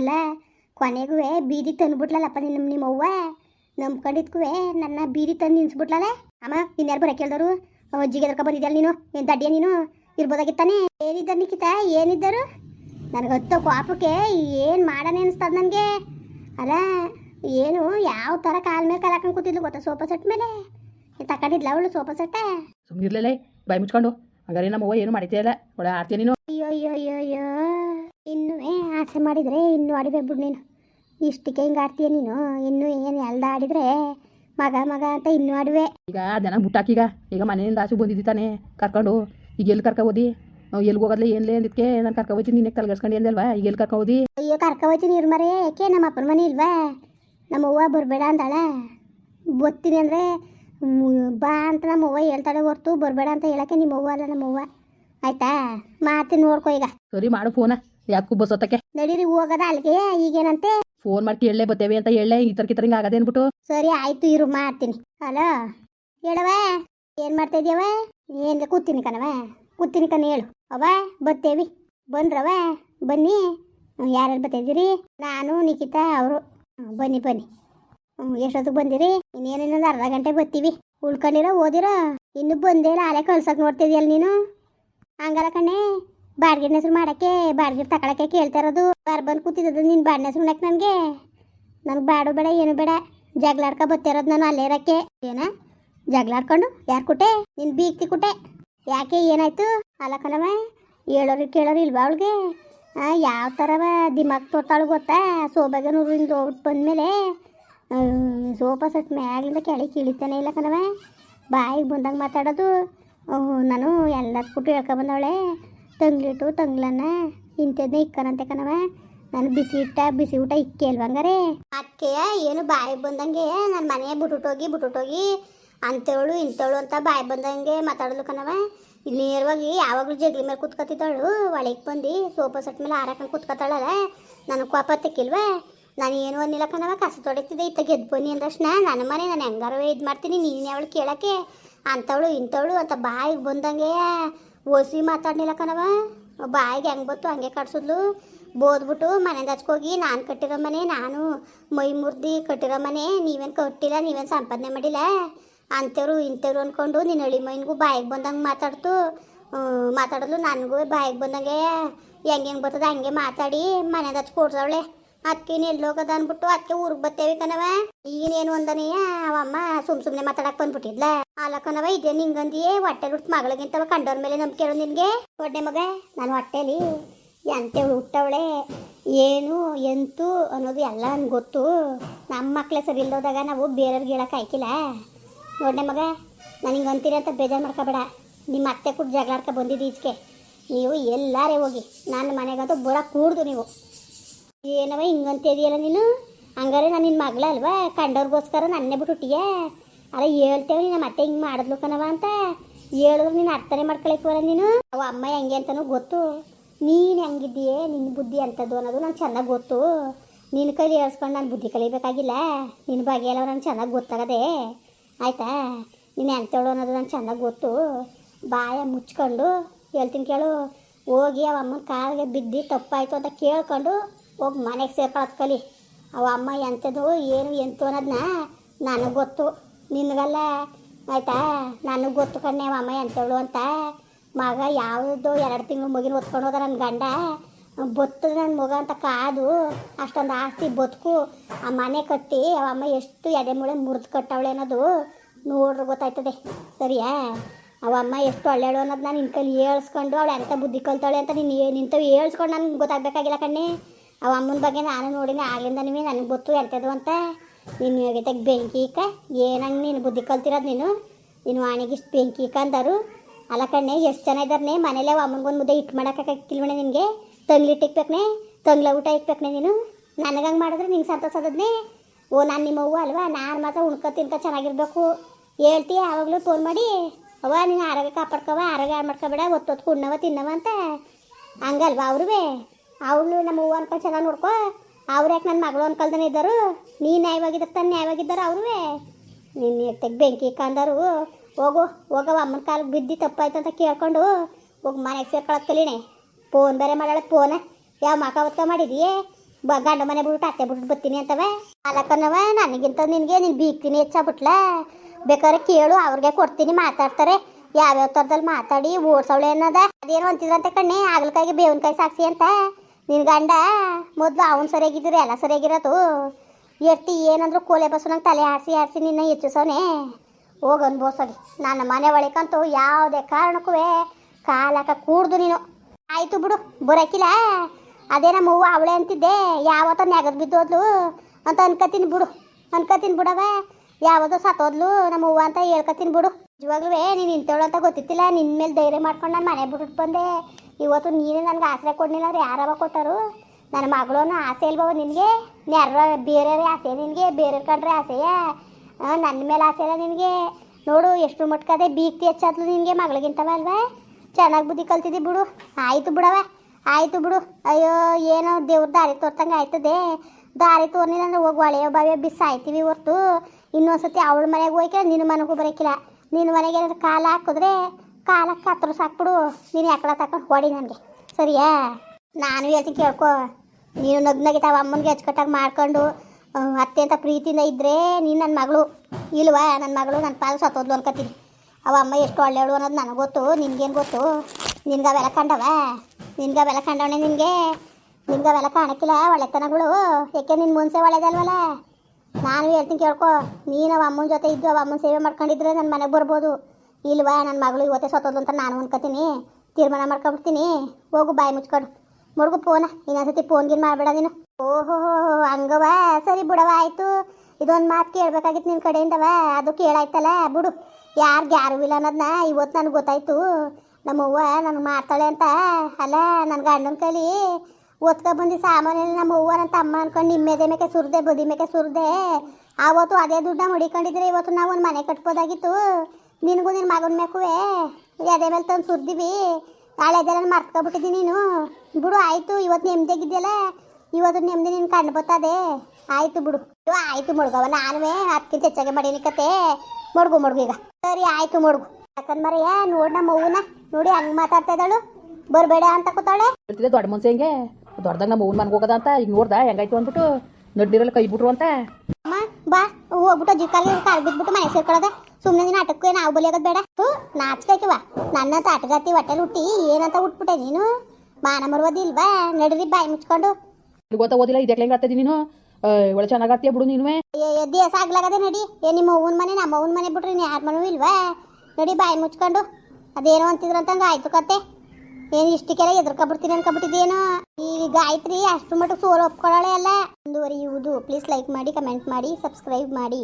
ಅಲ್ಲ ಕೊನೆಗೂ ಬೀದಿ ತಂದ್ಬಿಟ್ಲಲ್ಲಪ್ಪ ನಿಮ್ಮ ನಿಮ್ಮ ಅವ್ವ? ನಂಬ್ಕೊಂಡಿದ್ಕೂ ನನ್ನ ಬೀದಿ ತಂದು ನಿನ್ಸ್ಬಿಟ್ಲಲ್ಲ ಅಮ್ಮ ಇನ್ಯಾರು ಬರ ಕೇಳಿದವರು ಅಜ್ಜಿಗೆ ಎದ್ರಕ ಬಂದಿದ್ಯಲ್ಲ ನೀನು? ಏನು ದಡ್ಡಿಯ ನೀನು? ಇರ್ಬೋದಾಗಿತ್ತಾನೆ? ಏನಿದ್ದ ನಿಖಿತ? ಏನಿದ್ದರು? ನನಗೆ ಹತ್ತೋ ಕೋಪಕ್ಕೆ ಏನು ಮಾಡೋಣ ಅನಿಸ್ತದ ನನಗೆ? ಅಲ್ಲ ಏನು ಯಾವ ಥರ ಕಾಲ ಮೇಲೆ ಕಾಲು ಹಾಕೊಂಡು ಕೂತಿದ್ಲು ಗೊತ್ತಾ ಸೋಫಾ ಸೆಟ್ ಮೇಲೆ? ತಕೊಂಡಿದ್ಲ ಅವಳು ಸೋಫಾ ಸೆಟ್ಟೆ? ಸುಮ್ಮನಿರ್ಲೇ ಬಾಯಿ ಮುಚ್ಕೊಂಡು. ಹಂಗಾರೆ ನಮ್ಮವ್ವ ಏನು ಅಲ್ಲ ಒಳ್ಳೆ ಆಡ್ತೀಯ ನೀನು? ಅಯ್ಯೋ ಅಯ್ಯೋ ಅಯ್ಯೋ ಅಯ್ಯೋ. ಇನ್ನೂ ಆಸೆ ಮಾಡಿದರೆ ಇನ್ನೂ ಆಡಿದೆ ಬಿಡು ನೀನು. ಇಷ್ಟಕ್ಕೆ ಹಿಂಗೆ ಆಡ್ತೀಯ ನೀನು? ಇನ್ನೂ ಏನು ಎಲ್ದ ಆಡಿದರೆ ಮಗ ಮಗ ಅಂತ ಇನ್ನೂ ಆಡುವೆ. ಈಗ ಅದನ್ನ ಬುಟ್ಟಾಕೀಗ ಈಗ. ಮನೆಯಿಂದ ಆಸೆ ಬಂದಿದ್ದಿ ತಾನೇ ಕರ್ಕೊಂಡು. ಈಗ ಎಲ್ಲಿ ಕರ್ಕೊ ಹೋದಿ? ಎಲ್ಲಿ ಹೋಗೋದ್ಲ ಏನ್ಲೇ ಅಂದಿದ್ಕೆ? ನಾನು ಕರ್ಕೊ ಹೋಗ್ತೀನಿ ನಿನ್ನ ಕಲ್ಗಸ್ಕೊಂಡು ಅಂದಲ್ವಾ ಈಗ ಎಲ್ಲಿ ಕರ್ಕೊ ಹೋದಿ? ಅಯ್ಯೋ ಕರ್ಕ ಹೋಯ್ತೀನಿ ಇರ್ ಮರೆ ಯಾಕೆ? ನಮ್ಮ ಅಪ್ಪನ ಮನೆ ಇಲ್ವಾ? ನಮ್ಮ ಅವ್ವ ಬರಬೇಡ ಅಂದಾಳ. ಬರ್ತೀನಿ ಅಂದರೆ ಬಾ ಅಂತ ನಮ್ಮ ಅವ್ವ ಹೇಳ್ತಾಳೆ ಹೊರ್ತು ಬರಬೇಡ ಅಂತ ಹೇಳಕ್ಕೆ ನಿಮ್ಮ ಅವ್ವ ಅಲ್ಲ ನಮ್ಮ ಅವ್ವ. ಆಯ್ತಾ? ಮಾತಿನ ನೋಡ್ಕೊ ಈಗ. ಸರಿ ಮಾಡು ಫೋನ. ಯಾಕೂ ಬಸ್ ಹೊತ್ತಕ್ಕೆ ನಡೀರಿ ಹೋಗದ ಅಲ್ಲಿಗೆ ಈಗೇನಂತೆ? ಫೋನ್ ಮಾಡಿ ಹೇಳೇ ಬರ್ತೇವೆ ಅಂತ ಹೇಳಲೇ ಈ ತರಕಿ ತರಂಗ ಆಗದೆ ಅನ್ಬಿಟ್ಟು ಸರಿ ಆಯ್ತು ಇರು ಮಾಡ್ತೀನಿ. ಹಲೋ ಹೇಳವ ಏನ್ ಮಾಡ್ತಾ ಇದೀಯವ ಏನ್ ಕೂತೀನಿ ಕಣವ ಕೂತೀನಿ ಕಣ ಹೇಳು. ಅವ ಬತ್ತೇವಿ. ಬಂದ್ರವ ಬನ್ನಿ. ಯಾರ್ಯಾರು ಬತ್ತಿದಿರಿ ನಾನು ನಿಖಿತಾ ಅವರು. ಬನ್ನಿ ಬನ್ನಿ. ಎಷ್ಟೊತ್ತಿಗೆ ಬಂದಿರಿ? ಇನ್ನೇನು ಇನ್ನೊಂದು ಅರ್ಧ ಗಂಟೆ ಬರ್ತೀವಿ ಉಳ್ಕೊಂಡಿರೋ ಓದಿರೋ ಇನ್ನು ಬಂದೇ ಅಲೆ ಕಳ್ಸಕ್ ನೋಡ್ತಿದ್ಯಲ್ಲ ನೀನು? ಹಂಗಲ್ಲ ಕಣೆ. ಬಾಡ್ಗಿನ ಹೆಸರು ಮಾಡಕ್ಕೆ ಬಾಡ್ಗೆ ತಗೊಳಕ್ಕೆ ಕೇಳ್ತಾ ಇರೋದು. ಬಾರ್ ಬಂದು ಕೂತಿದ್ದು ನಿನ್ನ ಬಾಡಿನ ಹೆಸರು ಉಣ್ಣಕ್ಕೆ ನನಗೆ? ನನಗೆ ಬಾಡು ಬೇಡ, ಏನು ಬೇಡ. ಜಗಳಾಡ್ಕೊ ಬತ್ತಿರೋದು ನಾನು ಅಲ್ಲೇ ಇರಕ್ಕೆ. ಏನ? ಜಗಳಾಡ್ಕೊಂಡು ಯಾರು ಕುಟೆ? ನಿನ್ ಬೀಗ್ತಿ ಕುಟೆ? ಯಾಕೆ ಏನಾಯ್ತು? ಅಲ್ಲ ಕಣವ ಹೇಳೋರು ಕೇಳೋರು ಇಲ್ವಾ ಅವಳಿಗೆ? ಯಾವ ಥರವ ದಿಮಾಗ್ ತೋರ್ತಾಳು ಗೊತ್ತಾ? ಸೋಬಾಗನೂರಿಂದ ಹೋಗ್ಬಿಟ್ಟು ಬಂದಮೇಲೆ ಸೋಫಾ ಸೆಟ್ ಮ್ಯಾಗ್ಲಿಂದ ಕೆಳಗೆ ಕೀಳಿತಾನೆ ಇಲ್ಲ ಕಣವ ಬಾಯಿಗೆ ಬಂದಂಗೆ ಮಾತಾಡೋದು. ನಾನು ನಾನು ಎಲ್ಲದಕ್ಕೂ ಹೇಳ್ಕೊಬಂದವಳೆ ತಂಗ್ಲಿಟ್ಟು ತಂಗ್ಲನ್ನ ಇಂಥದ್ನೇ ಇಕ್ಕನಂತೆ ಕಣವ ನಾನು ಬಿಸಿ ಇಟ್ಟ, ಬಿಸಿ ಊಟ ಇಕ್ಕೆ ಅಲ್ವಂಗಾರೆ ಅಕ್ಕೆಯ, ಏನು ಬಾಯಿ ಬಂದಂಗೆ? ನನ್ನ ಮನೆ ಬಿಟ್ಬಿಟ್ಟೋಗಿ ಬಿಟ್ಬಿಟ್ಟೋಗಿ. ಅಂತೇಳು ಇಂಥವಳು ಅಂತ ಬಾಯಿ ಬಂದಂಗೆ ಮಾತಾಡಲು ಕಣವ ಇಲ್ಲಿ ನೇರವಾಗಿ ಯಾವಾಗಲೂ ಜಗ್ಲಿ ಮೇಲೆ ಕುತ್ಕೊತಿದ್ದಾಳು ಒಳಗೆ ಬಂದು ಸೋಫಾ ಸೆಟ್ ಮೇಲೆ ಹಾರಾಕೊಂಡು ಕುತ್ಕೊತಾಳಲ್ಲ ನನಗೆ ಕೋಪ ತೆಕ್ಕಿಲ್ವಾ ನಾನು ಏನು ಅನ್ನಿಲ್ಲ ಕಣವ ಕಸ ತೊಡಗ್ತಿದ್ದೆ ಇತ್ತ ಗೆದ್ದು ಬನ್ನಿ ಅಂದಕ್ಷಣ ನನ್ನ ಮನೆ ನಾನು ಹೆಂಗಾರೋ ಇದು ಮಾಡ್ತೀನಿ ನೀನು ಅವಳು ಕೇಳಕ್ಕೆ. ಅಂಥವಳು, ಇಂಥವಳು ಅಂತ ಬಾಯಿಗೆ ಬಂದಂಗೆ ಓಸಿ ಮಾತಾಡ್ಲಿಲ್ಲ ಕಣವ ಬಾಯಿಗೆ ಹೆಂಗೆ ಬತ್ತು ಹಂಗೆ ಕಟ್ಸಿದ್ಲು. ಬೋದ್ಬಿಟ್ಟು ಮನೆಯಿಂದ ಹಚ್ಕೋಗಿ ನಾನು ಕಟ್ಟಿರೋ ಮನೆ, ನಾನು ಮೈ ಮುರ್ದಿ ಕಟ್ಟಿರೋ ಮನೆ, ನೀವೇನು ಕಟ್ಟಿಲ್ಲ, ನೀವೇನು ಸಂಪಾದನೆ ಮಾಡಿಲ್ಲ. ಅಂಥವ್ರು ಇಂಥವ್ರು ಅಂದ್ಕೊಂಡು ನಿನ್ನ ಹಳಿ ಮೈನಿಗೂ ಬಾಯಿಗೆ ಬಂದಂಗೆ ಮಾತಾಡ್ತು. ಮಾತಾಡಲು ನನಗೂ ಬಾಯಿಗೆ ಬಂದಂಗೆ. ಹೆಂಗೆ ಹೆಂಗೆ ಬರ್ತದೆ ಹಂಗೆ ಮಾತಾಡಿ, ಮನೆಯಿಂದ ಹಚ್ಚಿ ಅದಕ್ಕೆ ಎಲ್ಲಿ ಹೋಗೋದ ಅಂದ್ಬಿಟ್ಟು ಅದಕ್ಕೆ ಊರಿಗೆ ಬರ್ತೇವೆ ಕಣವ ಈಗೇನು ಒಂದನೆಯ ಅವಮ್ಮ ಸುಮ್ ಸುಮ್ನೆ ಮಾತಾಡಕ್ ಬಂದ್ಬಿಟ್ಟಿದ್ಲ. ಅಲ್ಲ ಕಣವ ಇದೇ ನಿಂಗಂದಿಯೇ ಹೊಟ್ಟೆ ಹುಟ್ಟು ಮಗಳಿಗಿಂತವ ಕಂಡವ್ರ ಮೇಲೆ ನಂಬಿಕೆ ಇರೋ ನಿನ್ಗೆ? ದೊಡ್ಡ ಮಗ, ನಾನು ಹೊಟ್ಟೆಲಿ ಎಂತೇಳು ಹುಟ್ಟವಳೆ? ಏನು, ಎಂತು ಅನ್ನೋದು ಎಲ್ಲ ನನ್ಗೆ ಗೊತ್ತು. ನಮ್ಮ ಮಕ್ಕಳೇ ಸರಿ ಇಲ್ದೋದಾಗ ನಾವು ಬೇರೆಯವ್ರಿಗೆ ಹೇಳಕ್ಕೆ ಆಯ್ಕಿಲ್ಲ. ನೋಡ್ನೆ ಮಗ ನನಗೆ ಅಂತೀರಿ ಅಂತ ಬೇಜಾರು ಮಾಡ್ಕೋಬೇಡ. ನಿಮ್ಮ ಅತ್ತೆ ಕೂಡ ಜಗಳಾಡ್ಕೊ ಬಂದಿದ್ದು ಈಚೆಗೆ ನೀವು ಎಲ್ಲಾರೇ ಹೋಗಿ ನನ್ನ ಮನೆಗಂತೂ ಬುಡ ಕೂಡ್ದು ನೀವು. ಏನವ ಹಿಂಗಂತಿದೆಯಲ್ಲ ನೀನು? ಹಂಗಾರೆ ನಾನು ನಿನ್ನ ಮಗಳ ಅಲ್ವಾ? ಕಂಡವ್ರಿಗೋಸ್ಕರ ನನ್ನೇ ಬಿಟ್ಟುಟ್ಟಿಯ ಅಲ್ಲ, ಹೇಳ್ತೇವೆ ನೀನು, ಮತ್ತೆ ಹಿಂಗೆ ಮಾಡಿದ್ಲು ಅಂತ. ಹೇಳಿದ್ರು ನೀನು ಅರ್ಥನೇ ಮಾಡ್ಕೊಳಕ್ವಲ್ಲ ನೀನು. ಅವ ಅಮ್ಮ ಹೆಂಗೆ ಅಂತನೂ ಗೊತ್ತು. ನೀನು ಹೆಂಗಿದ್ದೀಯೇ ನಿನ್ನ ಬುದ್ಧಿ ಅಂಥದ್ದು ಅನ್ನೋದು ನಂಗೆ ಚೆನ್ನಾಗಿ ಗೊತ್ತು. ನಿನ್ನ ಕೈಲಿ ಹೇಳ್ಸ್ಕೊಂಡು ನಾನು ಬುದ್ಧಿ ಕಲಿಬೇಕಾಗಿಲ್ಲ. ನಿನ್ನ ಬಗ್ಗೆ ಎಲ್ಲ ನಂಗೆ ಚೆನ್ನಾಗಿ ಗೊತ್ತಾಗದೆ. ಆಯಿತಾ? ನೀನು ಎಂತೇಳು ಅನ್ನೋದು ನಂಗೆ ಚೆನ್ನಾಗಿ ಗೊತ್ತು. ಬಾಯ ಮುಚ್ಕೊಂಡು ಹೇಳ್ತೀನಿ ಕೇಳು. ಹೋಗಿ ಅವ ಅಮ್ಮನ ಕಾಲಿಗೆ ಬಿದ್ದು ತಪ್ಪಾಯಿತು ಅಂತ ಕೇಳ್ಕೊಂಡು ಹೋಗಿ ಮನೆಗೆ ಸೇರ್ಕೊಳ್ಳೋದು ಕಲಿ. ಅವ ಅಮ್ಮ ಎಂಥದ್ದು ಏನು ಎಂತು ಅನ್ನೋದನ್ನ ನನಗೆ ಗೊತ್ತು. ನಿನಗಲ್ಲ ಆಯ್ತಾ? ನನಗೆ ಗೊತ್ತು ಕಣ್ಣೆ ಅವ ಅಮ್ಮ ಎಂಥವಳು ಅಂತ. ಮಗ ಯಾವುದೋ ಎರಡು ತಿಂಗಳು ಮಗಿನ ಹೊತ್ಕೊಂಡು ಹೋದ ನನ್ನ ಗಂಡ. ಬತ್ತದ ನನ್ನ ಮಗ ಅಂತ ಕಾದು ಅಷ್ಟೊಂದು ಆಸ್ತಿ ಬದುಕು. ಆ ಮನೆ ಕಟ್ಟಿ ಅವ ಅಮ್ಮ ಎಷ್ಟು ಎದೆ ಮುಳೆ ಮುರಿದು ಕಟ್ಟವಳೆ ಅನ್ನೋದು ನೋಡ್ರೆ ಗೊತ್ತಾಯ್ತದೆ. ಸರಿಯಾ? ಅವ ಅಮ್ಮ ಎಷ್ಟು ಒಳ್ಳೆಯಳು ಅನ್ನೋದು ನಾನು ನಿನ್ನ ಕೈಲಿ ಹೇಳ್ಸ್ಕೊಂಡು ಅವಳು ಎಂಥ ಬುದ್ಧಿ ಕಲ್ತಾಳೆ ಅಂತ ನೀನು ನಿಂತವು ಹೇಳ್ಸ್ಕೊಂಡು ನನಗೆ ಗೊತ್ತಾಗಬೇಕಾಗಿಲ್ಲ ಕಣ್ಣೆ. ಅವ ಅಮ್ಮನ ಬಗ್ಗೆ ನಾನು ನೋಡಿನಿ, ಆಗ್ಲಿಂದ ನೀವೇ ನನಗೆ ಗೊತ್ತು ಎಂಥದ್ದು ಅಂತ ನೀನು ತೆಗೆ ಬೆಂಕಿ ಇಕ್ಕ ಏನಂಗೆ ನೀನು ಬುದ್ಧಿ ಕಲ್ತಿರೋದು ನೀನು? ನೀನು ವಾಣಿಗೆ ಇಷ್ಟು ಬೆಂಕಿ ಇಕ್ಕ ಅಂದರು. ಅಲ್ಲ ಕಣ್ಣೆ, ಎಷ್ಟು ಜನ ಇದ್ದಾರನೆ? ಮನೇಲೆ ಅಮ್ಮನಿಗೊಂದು ಮುದ್ದೆ ಇಟ್ಟು ಮಾಡೋಕ್ಕಾಗಿಲ್ವಣೆ ನಿನಗೆ? ತಂಗ್ಲಿಟ್ಟು ಇಕ್ಬೇಕನೆ ತಂಗ್ಲ ಊಟ ಇಕ್ಬೇಕನೆ ನೀನು? ನನಗೆ ನನಗಂಗೆ ಮಾಡಿದ್ರೆ ನಿಂಗೆ ಸಂತೋಷ ಅದದ್ನೇ ಓ, ನಾನು ನಿಮ್ಮವ್ವ ಅಲ್ವಾ? ನಾನು ಮಾತ್ರ ಉಣ್ಕೊ, ತಿನ್ಕೊ ಚೆನ್ನಾಗಿರ್ಬೇಕು. ಹೇಳ್ತಿ ಯಾವಾಗಲೂ ಫೋನ್ ಮಾಡಿ? ಅವ್ವ, ನೀನು ಆರೋಗ್ಯ ಕಾಪಾಡ್ಕವ ಆರೋಗ್ಯ ಹಾಳು ಮಾಡ್ಕೋಬೇಡ ಒತ್ತೊತ್ತು ಕುಣ್ಣವ ತಿನ್ನವ ಅಂತ. ಹಂಗಲ್ವಾ ಅವ್ರೂ ಅವಳು ನಮ್ಮ ಹೂವು ಅನ್ಕೊಂಡು ಚೆನ್ನಾಗಿ ನೋಡ್ಕೊ. ಅವ್ರು ಯಾಕೆ ನನ್ನ ಮಗಳು ಅನ್ಕೊಳ್ತಾನೆ ಇದ್ದರು? ನೀ ನ್ಯಾಯವಾಗಿದ್ದ ತಾನು ನ್ಯಾಯವಾಗಿದ್ದಾರೆ ಅವ್ರೂ ನಿನ್ನ ತೆಗ್ ಬೆಂಕಿ ಕಂದರು. ಹೋಗು ಹೋಗವ ಅಮ್ಮನ ಕಾಲಿಗೆ ಬಿದ್ದು ತಪ್ಪಾಯ್ತು ಅಂತ ಕೇಳ್ಕೊಂಡು ಹೋಗಿ, ಮನೆಗೆ ಸೇರ್ಕೊಳಕ್ಕೆ ಕಲೀಣೆ ಫೋನ್ ಬೇರೆ ಮಾಡಾಳ ಫೋನ. ಯಾವ ಮಕ ಹೊತ್ಕ ಮಾಡಿದೀಯೇ? ಬ, ಗಂಡ ಮನೆ ಬಿಟ್ಟು ಅತ್ತೆ ಬಿಟ್ಟು ಬರ್ತೀನಿ ಅಂತವ. ಅಲ್ಲಕ್ಕನವ ನನಗಿಂತ ನಿನಗೆ ನೀನು ಬೀಗ್ತೀನಿ ಹೆಚ್ಚಾಗ್ಬಿಟ್ಲ. ಬೇಕಾದ್ರೆ ಕೇಳು, ಅವ್ರಿಗೆ ಕೊಡ್ತೀನಿ, ಮಾತಾಡ್ತಾರೆ. ಯಾವ್ಯಾವ ಥರದಲ್ಲಿ ಮಾತಾಡಿ ಓಡ್ಸವಳೆ ಅನ್ನೋದ. ಅದೇನು ಅಂತಿದ್ರಂತೆ ಕಣ್ಣೆ ಆಗ್ಲಕಾಯಿಗೆ ಬೇವಿನಕಾಯಿ ಸಾಕ್ಷಿ ಅಂತ. ನಿನ್ ಗಂಡ ಮೊದಲು ಅವ್ನು ಸರಿಯಾಗಿದ್ರೆ ಎಲ್ಲ ಸರಿಯಾಗಿರೋದು ಎತ್ತಿ ಏನಂದ್ರು ಕೋಲೆ ಬಸ್ಸು ತಲೆ ಆಡಿಸಿ ಆಡಿಸಿ ನಿನ್ನ ಹೆಚ್ಚಿಸೋನೆ ಹೋಗಿ ಅನ್ಬೋಸೋಗಿ ನನ್ನ ಮನೆ ಒಳಕಂತೂ ಯಾವುದೇ ಕಾರಣಕ್ಕೂ ಕಾಲಕ ಕೂಡ್ದು ನೀನು. ಆಯ್ತು ಬಿಡು, ಬರೋಕಿಲ್ಲ. ಅದೇ ನಮ್ಮ ಹೂವು ಅವಳೆ ಅಂತಿದ್ದೆ. ಯಾವತ್ತ ನೆಗದ್ ಬಿದ್ದೋದ್ಲು ಅಂತ ಅನ್ಕೋತೀನಿ ಬಿಡು. ಅನ್ಕೋತೀನಿ ಬಿಡವ ಯಾವತ್ತೋ ಸತ್ತೋದ್ಲು ನಮ್ಮ ಹೂವು ಅಂತ ಹೇಳ್ಕತೀನಿ ಬಿಡು. ನಿಜವಾಗ್ಲೂ ನೀನು ಇಂಥವಳು ಅಂತ ಗೊತ್ತಿತ್ತಿಲ್ಲ. ನಿನ್ನ ಮೇಲೆ ಧೈರ್ಯ ಮಾಡ್ಕೊಂಡು ನಾನು ಮನೆ ಬಿಟ್ಬಿಟ್ಟು ಬಂದೆ. ಇವತ್ತು ನೀನೇ ನನಗೆ ಆಸರೆ ಕೊಡ್ಲಿಲ್ಲ ಅಂದ್ರೆ ಯಾರವ ಕೊಟ್ಟರು? ನನ್ನ ಮಗಳೂ ಆಸೆ ಇಲ್ಬವ ನಿನಗೆ? ನೆರ ಬೇರೆ ಆಸೆ ನಿನಗೆ ಬೇರೆ ಕಂಡ್ರೆ ಆಸೆಯೇ? ನನ್ನ ಮೇಲೆ ಆಸೆ ಇಲ್ಲ ನಿನಗೆ. ನೋಡು, ಎಷ್ಟು ಮಟ್ಕದೆ ಬೀಕ್ತಿ ಹೆಚ್ಚಾದ್ಲು ನಿನಗೆ ಮಗಳಿಗಿಂತವ ಅಲ್ವಾ? ಚೆನ್ನಾಗಿ ಬುದ್ಧಿ ಕಲ್ತಿದ್ದಿ ಬಿಡು. ಆಯಿತು ಬಿಡವ ಆಯಿತು ಬಿಡು. ಅಯ್ಯೋ, ಏನೋ ದೇವ್ರ ದಾರಿ ತೋರ್ತಂಗೆ ಆಯ್ತದೆ. ದಾರಿ ತೋರ್ನಿಲ್ಲ ಅಂದ್ರೆ ಹೋಗಿ ಒಳೆಯ ಬಾವಿಯ ಬಿಸಿ ಆಯ್ತೀವಿ ಹೊರ್ತು. ಇನ್ನೊಂದ್ಸತಿ ಅವಳ ಮನೆಗೆ ಹೋಯ್ಕೆ ನಿನ್ನ ಮನೆಗೂ ಬರೋಕ್ಕಿಲ್ಲ ನಿನ್ನ ಮನೆಗೆ ಏನಾದ್ರು ಕಾಲು ಹಾಕಿದ್ರೆ ಕಾಲಕ್ಕೆ ಹತ್ರ ಸಾಕ್ಬಿಡು. ನೀನು ಯಾಕಡ ತಕೊಂಡು ಹೊಡಿ ನನಗೆ. ಸರಿಯಾ? ನಾನು ಹೇಳ್ತೀನಿ ಕೇಳ್ಕೊ. ನೀನು ನಗ್ನಾಗಿ ತಾವ ಅಮ್ಮನಿಗೆ ಅಚ್ಚುಕಟ್ಟಾಗಿ ಮಾಡ್ಕೊಂಡು ಅತ್ಯಂತ ಪ್ರೀತಿಯಿಂದ ಇದ್ದರೆ ನೀನು ನನ್ನ ಮಗಳು. ಇಲ್ವಾ? ನನ್ನ ಮಗಳು ನನ್ನ ಪಾಲು ಸತ್ತೋದ್ಲು ಅನ್ಕೋತೀನಿ ಅವ ಅಮ್ಮ ಎಷ್ಟು ಒಳ್ಳೆಯವಳು ಅನ್ನೋದು ನನಗೆ ಗೊತ್ತು. ನಿನ್ಗೇನು ಗೊತ್ತು? ನಿನ್ಗೆ ಅವೆಲ್ಲ ಕಂಡವ? ನಿನ್ಗೆ ಅವೆಲ್ಲ ಕಂಡವಣೆ ನಿನಗೆ? ನಿನ್ಗೆ ಅವೆಲ್ಲ ಕಾಣಕ್ಕಿಲ್ಲ ಒಳ್ಳೆತನಗಳು? ಯಾಕೆ ನಿನ್ನ ಮುಂಚೆ ಒಳ್ಳೇದಲ್ವಲ್ಲ? ನಾನು ಹೇಳ್ತೀನಿ ಕೇಳ್ಕೊ. ನೀನು ಅವ ಅಮ್ಮನ ಜೊತೆ ಇದ್ದು, ಅವ ಅಮ್ಮನ ಸೇವೆ ಮಾಡ್ಕೊಂಡಿದ್ರೆ ನನ್ನ ಮನೆಗೆ ಬರ್ಬೋದು. ಇಲ್ವಾ ನನ್ನ ಮಗಳು ಇವತ್ತೇ ಸತ್ತೋದು ಅಂತ ನಾನು ಅನ್ಕೋತೀನಿ. ತೀರ್ಮಾನ ಮಾಡ್ಕೊಬಿಡ್ತೀನಿ. ಹೋಗು, ಬಾಯಿ ಮುಚ್ಕೊಂಡು. ಮುಡ್ಗು ಫೋನ. ಇನ್ನೊಂದ್ಸತಿ ಫೋನ್ ಗಿನ್ ಮಾಡಬೇಡ ನೀನು. ಓಹೋ ಹಂಗವ ಸರಿ ಬಿಡವ ಆಯ್ತು. ಇದೊಂದು ಮಾತು ಕೇಳ್ಬೇಕಾಗಿತ್ತು ನಿನ್ನ ಕಡೆಯಿಂದವ ಅದು ಕೇಳಾಯ್ತಲ್ಲ, ಬಿಡು. ಯಾರಿಗೆ ಯಾರು ಇಲ್ಲ ಅನ್ನೋದನ್ನ ಇವತ್ತು ನನಗೆ ಗೊತ್ತಾಯ್ತು. ನಮ್ಮವ್ವ ನನಗೆ ಮಾಡ್ತಾಳೆ ಅಂತ. ಅಲ್ಲ ನನ್ನ ಗಂಡನ ಕೈಲಿ ಓದ್ಕೊ ಬಂದು ಸಾಮಾನ್ಯ ನಮ್ಮ ಅವ್ವ ನನ್ನ ತಮ್ಮ ಅನ್ಕೊಂಡು ನಿಮ್ಮೆದೆ ಮೇಕೆ ಸುರಿದೆ, ಬದಿ ಮೇಕೆ ಸುರಿದೆ. ಆವತ್ತು ಅದೇ ದುಡ್ಡ ಹೊಡಿಕೊಂಡಿದ್ರೆ ಇವತ್ತು ನಾವು ಒಂದು ಮನೆ ಕಟ್ಬೋದಾಗಿತ್ತು. ನಿನಗೂ ನಿನ್ನ ಮಗನ ಮೇಕುವೆ? ಎದೆ ಮೇಲೆ ತಂದು ಸುರಿದಿವಿ. ಹಳೆದೆಲ್ಲ ಮರ್ತ್ಕೊಬಿಟ್ಟಿದ್ದೀನಿ ನೀನು ಬಿಡು ಆಯಿತು ಇವತ್ತು ನೆಮ್ಮದಿಯಾಗಿದ್ದೆಯಲ್ಲ ಇವತ್ತು ನೆಮ್ಮದಿ ನಿನ್ನ ಕಂಡು ಬರ್ತದೆ ಆಯಿತು ಬಿಡು. ಆಯಿತು ಮುಳುಗವ ನಾನುವೇ ಅದಕ್ಕಿಂತ ಹೆಚ್ಚಾಗೆ ಮಾಡೀನಿ ಕತೆ. ಮುಳುಗು ಮಡ್ಗು ಈಗ. ಸರಿ ಆಯಿತು ಮುಳುಗು ಯಾಕಂದ್ಮರೆಯ ನೋಡಿ ನಮ್ಮ ಮಗುನ ನೋಡಿ ಹಂಗೆ ಮಾತಾಡ್ತಾ ಇದ್ದಾಳು. ಬರಬೇಡ ಅಂತ ಕೂತಾಳೆ. ದೊಡ್ಡ ಮನ್ಸೆ ಹೆಂಗೆ? ದೊಡ್ಡದಾಗ ನಮ್ಮ ಮಗುನ ಮನ್ಗೆ ಹೋಗೋದ ಅಂತ ಈಗ ನೋಡ್ದ? ಹೆಂಗಾಯ್ತು ಅಂದ್ಬಿಟ್ಟು? ನಡ್ಡಿರಲ್ಲ ಕೈ ಬಿಟ್ರು ಅಂತ. ಅಮ್ಮ ಬಾ. ಹೋಗ್ಬಿಟ್ಟು ಜಿಕಾಲಿ ಕಾಲು ಬಿದ್ಬಿಟ್ಟು ಮನೆ ಸೇರ್ಕೊಳ್ಳೋದ. ಸುಮ್ಮನೆ ನೀನು ಏನು ನಾವು ಬೇಡ? ಹ್ಞೂ ನಾಚ್ಕೈಕವ ನನ್ನ ತಾಟಗಾತಿ ಹೊಟ್ಟೆಲಿ ಹುಟ್ಟಿ ಏನಂತ ಹುಟ್ಬಿಟ್ಟೆ ನೀನು? ಮಾನ ಮರುವುದಿಲ್ವಾ ನಡೀರಿ ಬಾಯಿ ಮುಚ್ಕೊಂಡು. ಗೊತ್ತಾ ಓದಿಲ್ಲ? ಇದಕ್ಕೆ ಹೆಂಗೆ ಆಡ್ತಿದ್ದೀನಿ ನೀನು? ಒಳ್ಳೆ ಚೆನ್ನಾಗಿ ಆಡ್ತೀಯ ಬಿಡು ನೀನು ದೇಶ ಆಗ್ಲಾಗದೆ ನಡಿ. ಏ ನಿಮ್ಮ ಅವ್ವನ ಮನೆ ನಮ್ಮ ಅವ್ವನ ಮನೆ ಬಿಟ್ರಿ ನೀನು ಯಾರ ಮನೂ ಇಲ್ವಾ? ನಡಿ ಬಾಯಿ ಮುಚ್ಕೊಂಡು. ಅದೇನೋ ಅಂತಿದ್ರಂತಂಗ ಆಯ್ತು ಕತೆ. ಏನು ಇಷ್ಟಕ್ಕೆಲ್ಲ ಎದ್ರಕೊಬಿಡ್ತೀನಿ ಅನ್ಕೊಬಿಟ್ಟಿದ್ದೇನೋ ಈ ಗಾಯತ್ರಿ ಅಷ್ಟು ಮಟ್ಟಿಗೆ ಸೋಲು ಒಪ್ಕೊಳ್ಳೋಳೆ ಅಲ್ಲ. ಮುಂದುವರಿಯುವುದು. ಪ್ಲೀಸ್ ಲೈಕ್ ಮಾಡಿ ಕಮೆಂಟ್ ಮಾಡಿ ಸಬ್ಸ್ಕ್ರೈಬ್ ಮಾಡಿ.